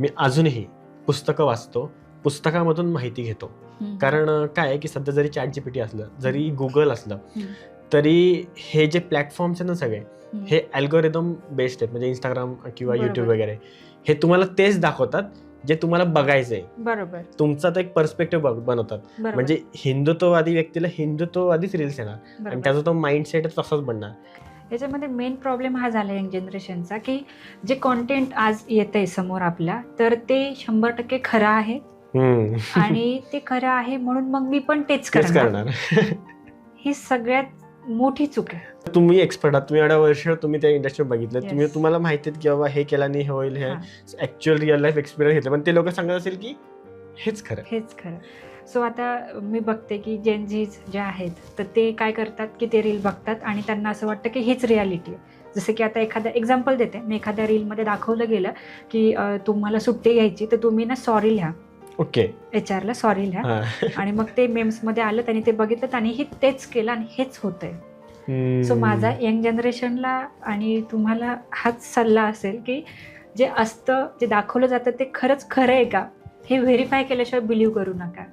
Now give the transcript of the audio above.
मी अजूनही पुस्तकं वाचतो पुस्तकामधून माहिती घेतो. कारण काय आहे की सध्या जरी चॅट जीपीटी असलं जरी गुगल असलं. तरी हे जे प्लॅटफॉर्म्स आहेत ना सगळे. हे अल्गोरिदम बेस्ड आहेत म्हणजे इंस्टाग्राम किंवा. युट्यूब वगैरे हे तुम्हाला तेच दाखवतात जे तुम्हाला बघायचंय बरोबर तुमचा तो एक पर्स्पेक्टिव्ह बनवतात म्हणजे हिंदुत्ववादी व्यक्तीला हिंदुत्ववादीच रील्स येणार आणि. त्याचा तो माइंडसेट तसाच बनणार याच्यामध्ये मेन प्रॉब्लेम हा झाला यंग जनरेशनचा की जे कॉन्टेंट आज येत आहे समोर आपला तर ते शंभर टक्के खरं आहे. आणि ते खरं आहे म्हणून मग मी पण तेच करणार. ही सगळ्यात मोठी चूक आहे. तुम्ही एक्सपर्ट आहात तुम्ही एवढ्या वर्ष तुम्ही त्या इंडस्ट्रीत बघितलं Yes. तुम्ही तुम्हाला माहिती आहे की बाबा हे केल्याने हे होईल हे हा, ऍक्च्युअल रिअल लाईफ एक्सपिरियन्स घेतलं. पण ते लोक सांगत असेल की हेच खरं हेच खरं सो आता मी बघते की जेनझीज जे आहेत तर ते काय करतात की ते रील बघतात आणि त्यांना असं वाटतं की हेच रियालिटी आहे. जसं की आता एखादा एक्झाम्पल देते. मी एखाद्या रीलमध्ये दाखवलं गेलं की तुम्हाला सुट्टी घ्यायची तर तुम्ही ना सॉरी लिहा. ओके. एच आरला सॉरी लिहा. आणि मग ते मेम्समध्ये आलं त्यांनी ते बघितलं आणि हे तेच केलं आणि हेच होतंय. सो. माझा यंग जनरेशनला आणि तुम्हाला हाच सल्ला असेल की जे असतं जे दाखवलं जातं ते खरंच खरं आहे का? हे व्हेरीफाय केल्याशिवाय बिलीव्ह करू नका.